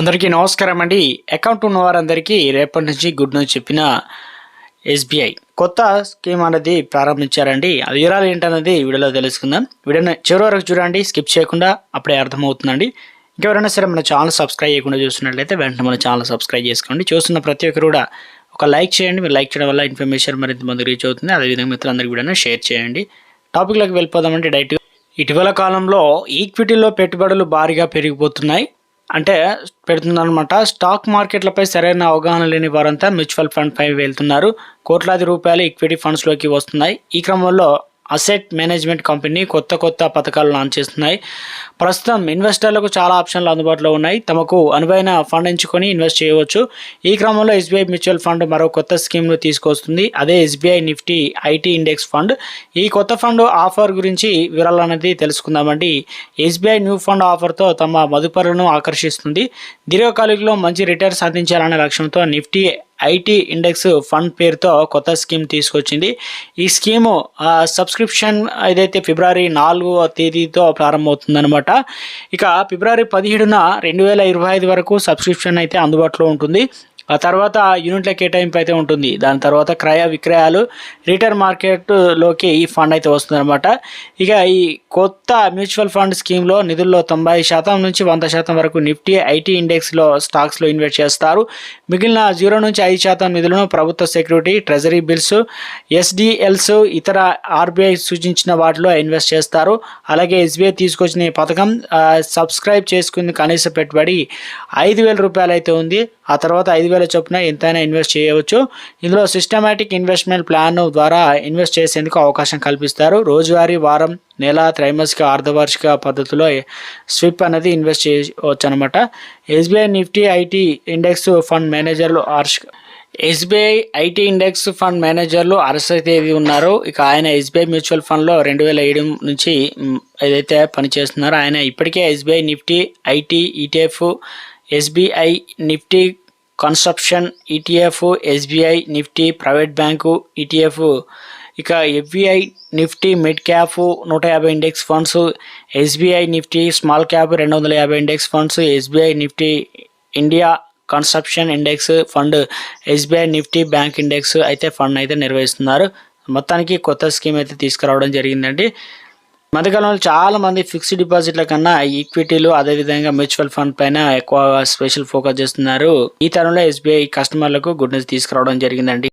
అందరికీ నమస్కారం అండి. అకౌంట్ ఉన్న వారందరికీ రేపటి నుంచి గుడ్ న్యూస్ చెప్పిన ఎస్బీఐ కొత్త స్కీమ్ అనేది ప్రారంభించారండి. ఆ వివరాలు ఏంటన్నది వీడియోలో తెలుసుకుందాం. వీడియోని చివరి వరకు చూడండి. స్కిప్ చేయకుండా అప్పుడే అర్థమవుతుందండి. ఇంకెవరైనా సరే మన ఛానల్ సబ్స్క్రైబ్ చేయకుండా చూస్తున్నట్లయితే వెంటనే మన ఛానల్ సబ్స్క్రైబ్ చేసుకోండి. చూస్తున్న ప్రతి ఒక్కరు కూడా ఒక లైక్ చేయండి. మీరు లైక్ చేయడం వల్ల ఇన్ఫర్మేషన్ మరింత మంది రీచ్ అవుతుంది. అదేవిధంగా మిత్రులందరికీ వీడియోని షేర్ చేయండి. టాపిక్లోకి వెళ్ళిపోదామంటే డైరెక్ట్గా. ఇటీవల కాలంలో ఈక్విటీలో పెట్టుబడులు భారీగా పెరిగిపోతున్నాయి. అంటే పెడుతుందన్నమాట. స్టాక్ మార్కెట్లపై సరైన అవగాహన లేని వారంతా మ్యూచువల్ ఫండ్ పై వెళ్తున్నారు. కోట్లాది రూపాయలు ఈక్విటీ ఫండ్స్లోకి వస్తున్నాయి. ఈ క్రమంలో అసెట్ మేనేజ్మెంట్ కంపెనీ కొత్త కొత్త పథకాలు లాంచ్ చేస్తున్నాయి. ప్రస్తుతం ఇన్వెస్టర్లకు చాలా ఆప్షన్లు అందుబాటులో ఉన్నాయి. తమకు అనువైన ఫండ్ ఎంచుకొని ఇన్వెస్ట్ చేయవచ్చు. ఈ క్రమంలో ఎస్బీఐ మ్యూచువల్ ఫండ్ మరో కొత్త స్కీమ్ను తీసుకొస్తుంది. అదే SBI Nifty IT index fund. ఈ కొత్త ఫండ్ ఆఫర్ గురించి వివరాలు అనేది తెలుసుకుందామండి. ఎస్బీఐ న్యూ ఫండ్ ఆఫర్తో తమ మదుపరులను ఆకర్షిస్తుంది. దీర్ఘకాలికలో మంచి రిటర్న్స్ సాధించాలనే లక్ష్యంతో నిఫ్టీ ఐటీ ఇండెక్స్ ఫండ్ పేరుతో కొత్త స్కీమ్ తీసుకొచ్చింది. ఈ స్కీము సబ్స్క్రిప్షన్ ఏదైతే ఫిబ్రవరి నాలుగవ తేదీతో ప్రారంభమవుతుందనమాట ఇక ఫిబ్రవరి పదిహేడున రెండు వేల ఇరవై ఐదు వరకు సబ్స్క్రిప్షన్ అయితే అందుబాటులో ఉంటుంది. ఆ తర్వాత యూనిట్ల కేటాయింపు అయితే ఉంటుంది. దాని తర్వాత క్రయ విక్రయాలు రిటైల్ మార్కెట్లోకి ఈ ఫండ్ అయితే వస్తుందన్నమాట. ఇక ఈ కొత్త మ్యూచువల్ ఫండ్ స్కీమ్లో నిధుల్లో తొంభై శాతం నుంచి వంద శాతం వరకు నిఫ్టీ ఐటీ ఇండెక్స్లో స్టాక్స్లో ఇన్వెస్ట్ చేస్తారు. మిగిలిన జీరో నుంచి ఐదు శాతం నిధులను ప్రభుత్వ సెక్యూరిటీ ట్రెజరీ బిల్స్ ఎస్డిఎల్స్ ఇతర ఆర్బీఐ సూచించిన వాటిలో ఇన్వెస్ట్ చేస్తారు. అలాగే ఎస్బీఐ తీసుకొచ్చిన ఈ పథకం సబ్స్క్రైబ్ చేసుకుని కనీస పెట్టుబడి ఐదు వేల రూపాయలు అయితే ఉంది. ఆ తర్వాత ఐదు వేల చొప్పున ఎంతైనా ఇన్వెస్ట్ చేయవచ్చు. ఇందులో సిస్టమేటిక్ ఇన్వెస్ట్మెంట్ ప్లాన్ ద్వారా ఇన్వెస్ట్ చేసేందుకు అవకాశం కల్పిస్తారు. రోజువారీ వారం నెల త్రైమాసిక అర్ధవార్షిక పద్ధతిలో స్విప్ అనేది ఇన్వెస్ట్ చేయవచ్చు అనమాట SBI Nifty IT index fund managers ఆర్ష్ SBI IT index fund managers arrest అయితే ఉన్నారు. ఇక ఆయన ఎస్బీఐ మ్యూచువల్ ఫండ్లో రెండు వేల ఏడు నుంచి ఏదైతే పనిచేస్తున్నారో ఆయన ఇప్పటికే SBI Nifty IT ETF SBI Nifty consumption ETF SBI Nifty private bank ETF ఇక ఎఫ్బిఐ నిఫ్టీ మిడ్ క్యాప్ నూట యాభై index funds SBI Nifty small cap రెండు వందల యాభై index funds SBI Nifty India consumption index fund SBI Nifty bank index అయితే fund అయితే నిర్వహిస్తున్నారు. మొత్తానికి కొత్త స్కీమ్ అయితే తీసుకురావడం జరిగిందండి. మధ్యకాలంలో చాలా మంది ఫిక్స్డ్ డిపాజిట్ల కన్నా ఈక్విటీలు అదేవిధంగా మ్యూచువల్ ఫండ్ పైన ఎక్కువ స్పెషల్ ఫోకస్ చేస్తున్నారు. ఈ తరంలో ఎస్బీఐ కస్టమర్లకు గుడ్ న్యూస్ తీసుకురావడం జరిగిందండి.